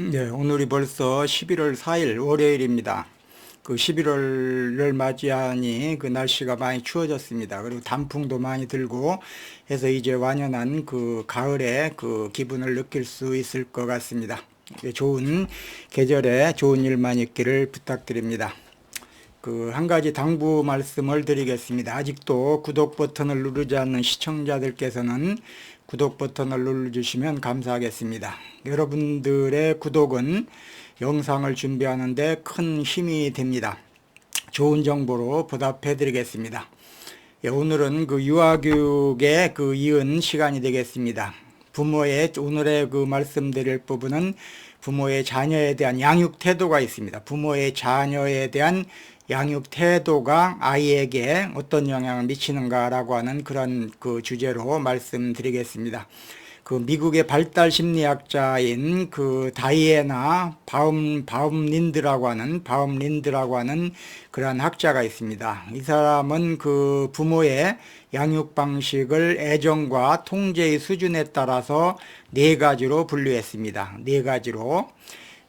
네, 오늘이 벌써 11월 4일 월요일입니다. 그 11월을 맞이하니 그 날씨가 많이 추워졌습니다. 그리고 단풍도 많이 들고 해서 이제 완연한 그 가을의 그 기분을 느낄 수 있을 것 같습니다. 예, 좋은 계절에 좋은 일만 있기를 부탁드립니다. 그 한 가지 당부 말씀을 드리겠습니다. 아직도 구독 버튼을 누르지 않는 시청자들께서는 구독 버튼을 눌러주시면 감사하겠습니다. 여러분들의 구독은 영상을 준비하는데 큰 힘이 됩니다. 좋은 정보로 보답해 드리겠습니다. 예, 오늘은 그 유아교육에 그 이은 시간이 되겠습니다. 부모의 오늘의 그 말씀드릴 부분은 부모의 자녀에 대한 양육 태도가 있습니다. 부모의 자녀에 대한 양육 태도가 아이에게 어떤 영향을 미치는가라고 하는 그런 그 주제로 말씀드리겠습니다. 그 미국의 발달 심리학자인 그 다이애나 바움 바움 린드라고 하는 바움 린드라고 하는 그러한 학자가 있습니다. 이 사람은 그 부모의 양육 방식을 애정과 통제의 수준에 따라서 네 가지로 분류했습니다. 네 가지로.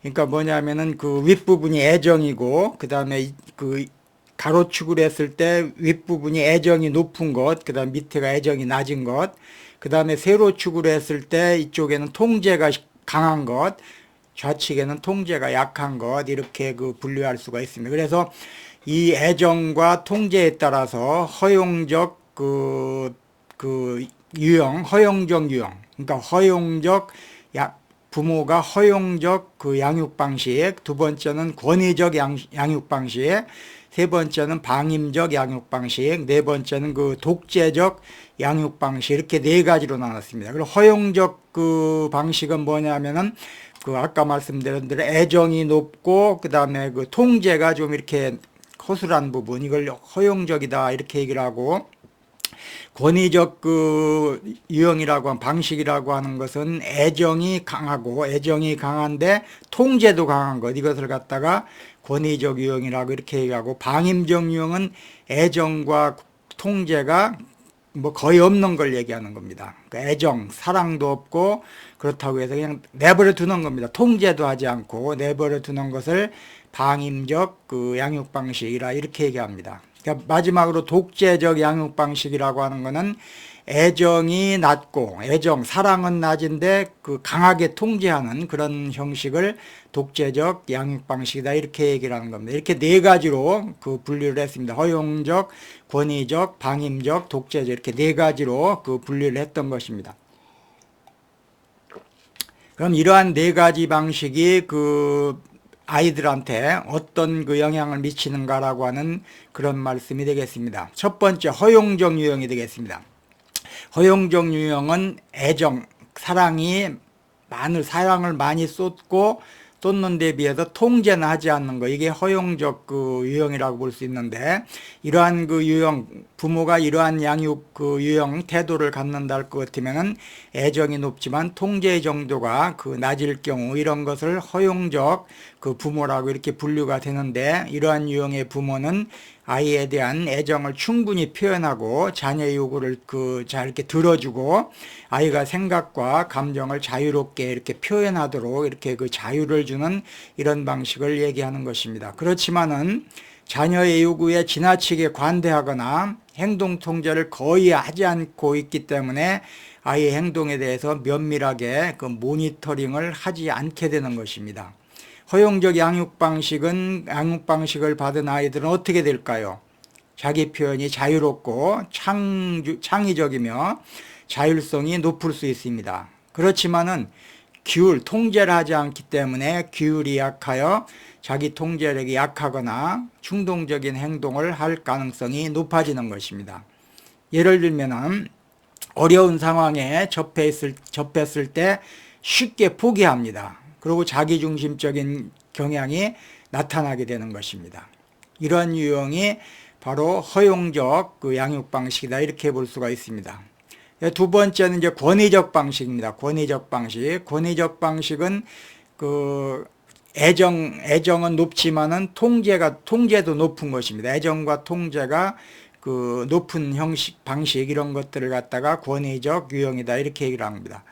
그러니까 뭐냐면은 그 윗부분이 애정이고 그다음에 그 가로축을 했을 때 윗부분이 애정이 높은 것, 그다음 밑에가 애정이 낮은 것, 그다음에 세로축으로 했을 때 이쪽에는 통제가 강한 것, 좌측에는 통제가 약한 것 이렇게 그 분류할 수가 있습니다. 그래서 이 애정과 통제에 따라서 허용적 그, 그 유형, 허용적 유형, 그러니까 허용적 약 부모가 허용적 그 양육 방식, 두 번째는 권위적 양, 양육 방식, 세 번째는 방임적 양육 방식, 네 번째는 그 독재적 양육 방식 이렇게 네 가지로 나눴습니다. 그리고 허용적 그 방식은 뭐냐면은 그 아까 말씀드린 대로 애정이 높고 그다음에 그 통제가 좀 이렇게 허술한 부분 이걸 허용적이다 이렇게 얘기를 하고 권위적 그 유형이라고 하는 방식이라고 하는 것은 애정이 강하고 애정이 강한데 통제도 강한 것 이것을 갖다가 권위적 유형이라고 이렇게 얘기하고 방임적 유형은 애정과 통제가 뭐 거의 없는 걸 얘기하는 겁니다. 그러니까 애정, 사랑도 없고 그렇다고 해서 그냥 내버려 두는 겁니다. 통제도 하지 않고 내버려 두는 것을 방임적 그 양육 방식이라 이렇게 얘기합니다. 그러니까 마지막으로 독재적 양육 방식이라고 하는 것은 애정이 낮고 애정 사랑은 낮은데 그 강하게 통제하는 그런 형식을 독재적 양육 방식이다 이렇게 얘기를 하는 겁니다. 이렇게 네 가지로 그 분류를 했습니다. 허용적, 권위적, 방임적, 독재적 이렇게 네 가지로 그 분류를 했던 것입니다. 그럼 이러한 네 가지 방식이 그 아이들한테 어떤 그 영향을 미치는가라고 하는 그런 말씀이 되겠습니다. 첫 번째 허용적 유형이 되겠습니다. 허용적 유형은 애정, 사랑이 많은 사랑을 많이 쏟고 쏟는 데 비해서 통제는 하지 않는 거. 이게 허용적 그 유형이라고 볼 수 있는데 이러한 그 유형 부모가 이러한 양육 그 유형 태도를 갖는다 할 것 같으면은 애정이 높지만 통제 정도가 그 낮을 경우 이런 것을 허용적 그 부모라고 이렇게 분류가 되는데 이러한 유형의 부모는 아이에 대한 애정을 충분히 표현하고 자녀의 요구를 그 잘 이렇게 들어주고 아이가 생각과 감정을 자유롭게 이렇게 표현하도록 이렇게 그 자유를 주는 이런 방식을 얘기하는 것입니다. 그렇지만은 자녀의 요구에 지나치게 관대하거나 행동 통제를 거의 하지 않고 있기 때문에 아이의 행동에 대해서 면밀하게 그 모니터링을 하지 않게 되는 것입니다. 허용적 양육 방식은 양육 방식을 받은 아이들은 어떻게 될까요? 자기 표현이 자유롭고 창, 창의적이며 자율성이 높을 수 있습니다. 그렇지만은 규율, 통제를 하지 않기 때문에 규율이 약하여 자기 통제력이 약하거나 충동적인 행동을 할 가능성이 높아지는 것입니다. 예를 들면은 어려운 상황에 접했을, 접했을 때 쉽게 포기합니다. 그리고 자기중심적인 경향이 나타나게 되는 것입니다. 이런 유형이 바로 허용적 그 양육 방식이다 이렇게 볼 수가 있습니다. 두 번째는 이제 권위적 방식입니다. 권위적 방식. 권위적 방식은 그 애정 애정은 높지만은 통제가 통제도 높은 것입니다. 애정과 통제가 그 높은 형식 방식 이런 것들을 갖다가 권위적 유형이다 이렇게 얘기를 합니다.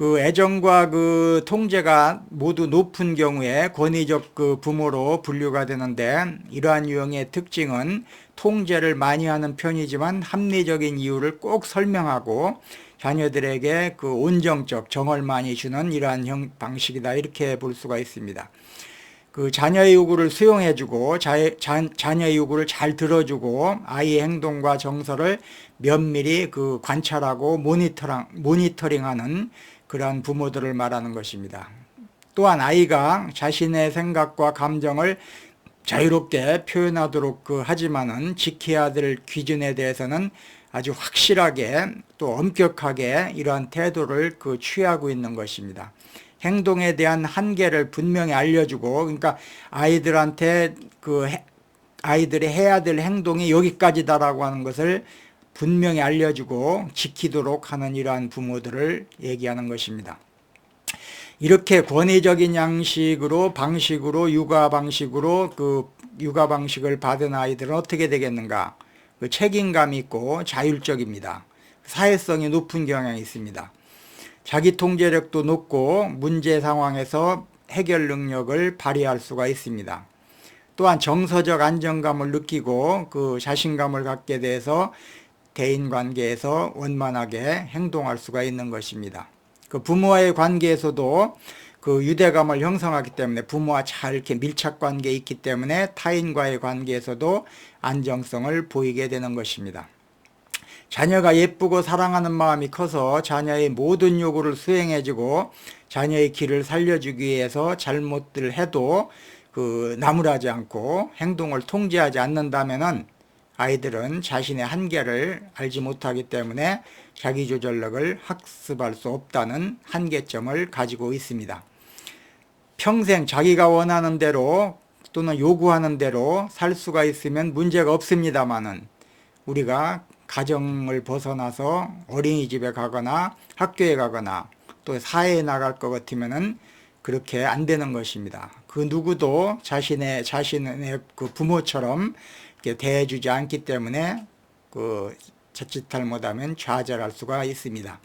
그 애정과 그 통제가 모두 높은 경우에 권위적 그 부모로 분류가 되는데 이러한 유형의 특징은 통제를 많이 하는 편이지만 합리적인 이유를 꼭 설명하고 자녀들에게 그 온정적 정을 많이 주는 이러한 형 방식이다 이렇게 볼 수가 있습니다. 그 자녀의 요구를 수용해주고 자, 자, 자녀의 요구를 잘 들어주고 아이의 행동과 정서를 면밀히 그 관찰하고 모니터링, 모니터링하는 그러한 부모들을 말하는 것입니다. 또한 아이가 자신의 생각과 감정을 자유롭게 표현하도록 그 하지만은 지켜야 될 기준에 대해서는 아주 확실하게 또 엄격하게 이러한 태도를 그 취하고 있는 것입니다. 행동에 대한 한계를 분명히 알려주고 그러니까 아이들한테 그 해, 아이들이 해야 될 행동이 여기까지다라고 하는 것을 분명히 알려주고 지키도록 하는 이러한 부모들을 얘기하는 것입니다. 이렇게 권위적인 양식으로 방식으로 육아 방식으로 그 육아 방식을 받은 아이들은 어떻게 되겠는가? 그 책임감 있고 자율적입니다. 사회성이 높은 경향이 있습니다. 자기 통제력도 높고 문제 상황에서 해결 능력을 발휘할 수가 있습니다. 또한 정서적 안정감을 느끼고 그 자신감을 갖게 돼서 대인 관계에서 원만하게 행동할 수가 있는 것입니다. 그 부모와의 관계에서도 그 유대감을 형성하기 때문에 부모와 잘 이렇게 밀착 관계에 있기 때문에 타인과의 관계에서도 안정성을 보이게 되는 것입니다. 자녀가 예쁘고 사랑하는 마음이 커서 자녀의 모든 요구를 수행해주고 자녀의 길을 살려주기 위해서 잘못들 해도 그 나무라지 않고 행동을 통제하지 않는다면은 아이들은 자신의 한계를 알지 못하기 때문에 자기조절력을 학습할 수 없다는 한계점을 가지고 있습니다. 평생 자기가 원하는 대로 또는 요구하는 대로 살 수가 있으면 문제가 없습니다만은 우리가 가정을 벗어나서 어린이집에 가거나 학교에 가거나 또 사회에 나갈 것 같으면은 그렇게 안 되는 것입니다. 그 누구도 자신의 자신의 그 부모처럼 대해주지 않기 때문에 그 자칫 못하면 좌절할 수가 있습니다.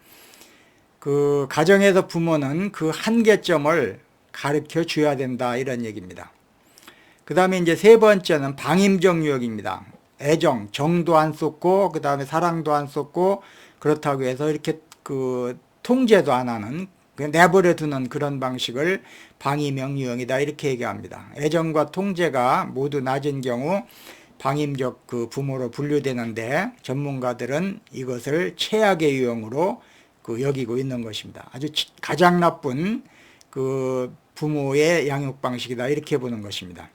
그 가정에서 부모는 그 한계점을 가르쳐 줘야 된다 이런 얘기입니다. 그 다음에 이제 세 번째는 방임적 유형입니다. 애정, 정도 안 쏟고 그 다음에 사랑도 안 쏟고 그렇다고 해서 이렇게 그 통제도 안 하는 내버려 두는 그런 방식을 방임형 유형이다 이렇게 얘기합니다. 애정과 통제가 모두 낮은 경우 방임적 그 부모로 분류되는데 전문가들은 이것을 최악의 유형으로 그 여기고 있는 것입니다. 아주 가장 나쁜 그 부모의 양육 방식이다 이렇게 보는 것입니다.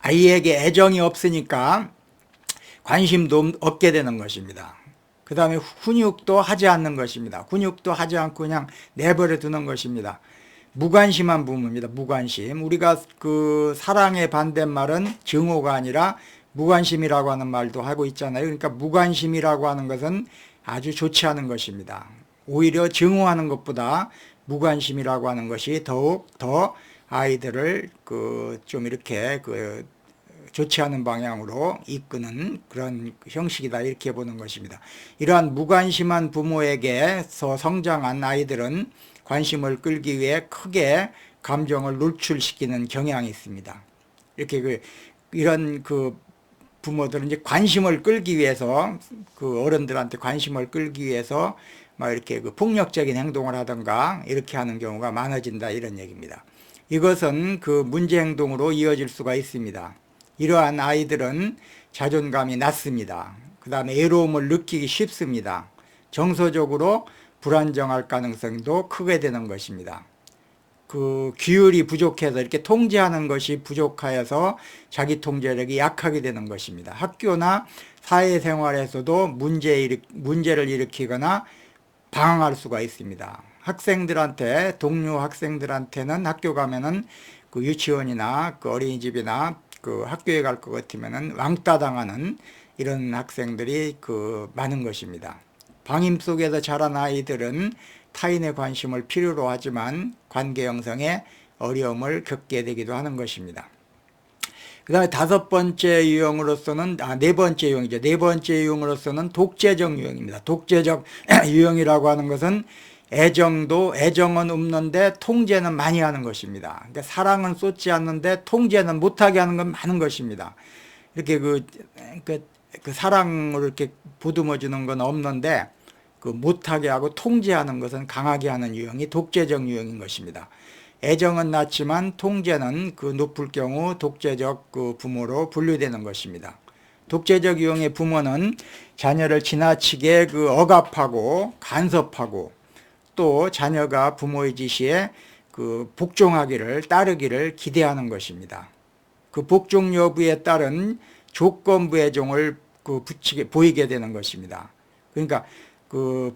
아이에게 애정이 없으니까 관심도 없게 되는 것입니다. 그 다음에 훈육도 하지 않는 것입니다. 훈육도 하지 않고 그냥 내버려 두는 것입니다. 무관심한 부모입니다. 무관심. 우리가 그 사랑의 반대말은 증오가 아니라 무관심이라고 하는 말도 하고 있잖아요. 그러니까 무관심이라고 하는 것은 아주 좋지 않은 것입니다. 오히려 증오하는 것보다 무관심이라고 하는 것이 더욱 더 아이들을 그 좀 이렇게 그 좋지 않은 방향으로 이끄는 그런 형식이다 이렇게 보는 것입니다. 이러한 무관심한 부모에게서 성장한 아이들은 관심을 끌기 위해 크게 감정을 노출시키는 경향이 있습니다. 이렇게 그 이런 그 부모들은 이제 관심을 끌기 위해서 그 어른들한테 관심을 끌기 위해서 막 이렇게 그 폭력적인 행동을 하던가 이렇게 하는 경우가 많아진다 이런 얘기입니다. 이것은 그 문제 행동으로 이어질 수가 있습니다. 이러한 아이들은 자존감이 낮습니다. 그 다음에 애로움을 느끼기 쉽습니다. 정서적으로 불안정할 가능성도 크게 되는 것입니다. 그 규율이 부족해서 이렇게 통제하는 것이 부족하여서 자기 통제력이 약하게 되는 것입니다. 학교나 사회생활에서도 문제 일으, 문제를 일으키거나 방황할 수가 있습니다. 학생들한테 동료 학생들한테는 학교 가면은 그 유치원이나 그 어린이집이나 그 학교에 갈 것 같으면은 왕따 당하는 이런 학생들이 그 많은 것입니다. 방임 속에서 자란 아이들은 타인의 관심을 필요로 하지만 관계 형성에 어려움을 겪게 되기도 하는 것입니다. 그 다음에 다섯 번째 유형으로서는, 아, 네 번째 유형이죠. 네 번째 유형으로서는 독재적 유형입니다. 독재적 유형이라고 하는 것은 애정도, 애정은 없는데 통제는 많이 하는 것입니다. 그러니까 사랑은 쏟지 않는데 통제는 못하게 하는 건 많은 것입니다. 이렇게 그, 그, 그 사랑을 이렇게 보듬어 주는 건 없는데 그 못하게 하고 통제하는 것은 강하게 하는 유형이 독재적 유형인 것입니다. 애정은 낮지만 통제는 그 높을 경우 독재적 그 부모로 분류되는 것입니다. 독재적 유형의 부모는 자녀를 지나치게 그 억압하고 간섭하고 또 자녀가 부모의 지시에 그 복종하기를 따르기를 기대하는 것입니다. 그 복종 여부에 따른 조건부의 종을 그 붙이게 보이게 되는 것입니다. 그러니까 그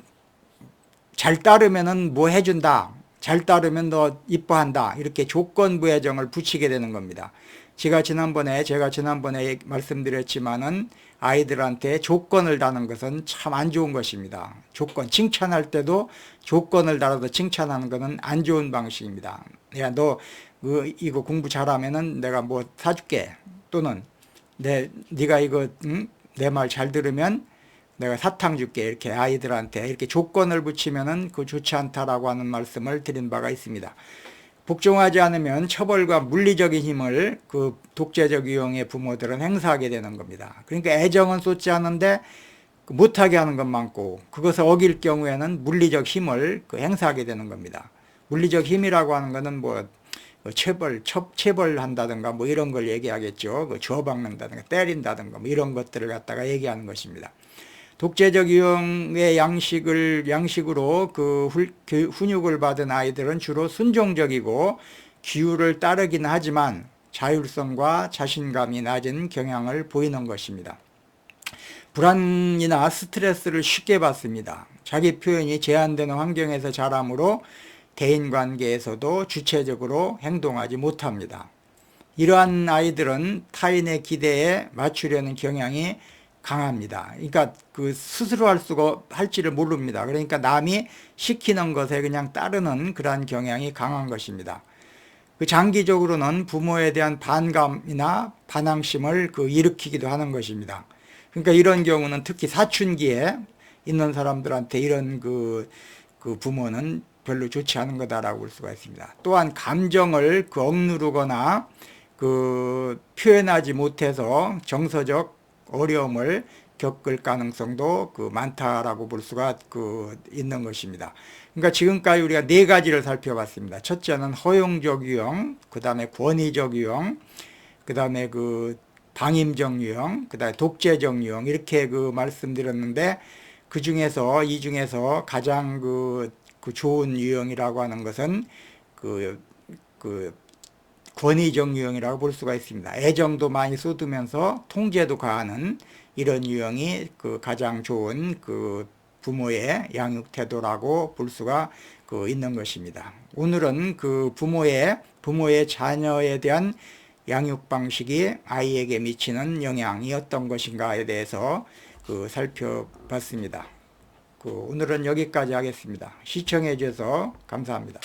잘 따르면은 뭐 해준다. 잘 따르면 너 이뻐한다. 이렇게 조건부의 정을 붙이게 되는 겁니다. 제가 지난번에 제가 지난번에 말씀드렸지만은 아이들한테 조건을 다는 것은 참 안 좋은 것입니다. 조건 칭찬할 때도 조건을 달아서 칭찬하는 것은 안 좋은 방식입니다. 야너그 이거 공부 잘하면은 내가 뭐 사줄게 또는 내 네가 이거 응? 내말 잘 들으면 내가 사탕 줄게 이렇게 아이들한테 이렇게 조건을 붙이면은 그 좋지 않다라고 하는 말씀을 드린 바가 있습니다. 복종하지 않으면 처벌과 물리적인 힘을 그 독재적 유형의 부모들은 행사하게 되는 겁니다. 그러니까 애정은 쏟지 않는데 그 못하게 하는 것 많고 그것을 어길 경우에는 물리적 힘을 그 행사하게 되는 겁니다. 물리적 힘이라고 하는 것은 뭐 체벌, 첩, 체벌한다든가 뭐 이런 걸 얘기하겠죠. 그 줘박는다든가 때린다든가 뭐 이런 것들을 갖다가 얘기하는 것입니다. 독재적 유형의 양식을 양식으로 그 훈육을 받은 아이들은 주로 순종적이고 기후를 따르긴 하지만 자율성과 자신감이 낮은 경향을 보이는 것입니다. 불안이나 스트레스를 쉽게 받습니다. 자기 표현이 제한되는 환경에서 자라므로 대인 관계에서도 주체적으로 행동하지 못합니다. 이러한 아이들은 타인의 기대에 맞추려는 경향이 강합니다. 그러니까 그 스스로 할 수가 할지를 모릅니다. 그러니까 남이 시키는 것에 그냥 따르는 그러한 경향이 강한 것입니다. 그 장기적으로는 부모에 대한 반감이나 반항심을 그 일으키기도 하는 것입니다. 그러니까 이런 경우는 특히 사춘기에 있는 사람들한테 이런 그, 그 부모는 별로 좋지 않은 거다라고 볼 수가 있습니다. 또한 감정을 그 억누르거나 그 표현하지 못해서 정서적 어려움을 겪을 가능성도 그 많다라고 볼 수가 그 있는 것입니다. 그러니까 지금까지 우리가 네 가지를 살펴봤습니다. 첫째는 허용적 유형, 그 다음에 권위적 유형, 그 다음에 그 방임적 유형, 그 다음에 독재적 유형 이렇게 그 말씀드렸는데 그 중에서 이 중에서 가장 그, 그 좋은 유형이라고 하는 것은 그, 그 권위적 유형이라고 볼 수가 있습니다. 애정도 많이 쏟으면서 통제도 가하는 이런 유형이 그 가장 좋은 그 부모의 양육 태도라고 볼 수가 그 있는 것입니다. 오늘은 그 부모의 부모의 자녀에 대한 양육 방식이 아이에게 미치는 영향이 어떤 것인가에 대해서 그 살펴봤습니다. 그 오늘은 여기까지 하겠습니다. 시청해 주셔서 감사합니다.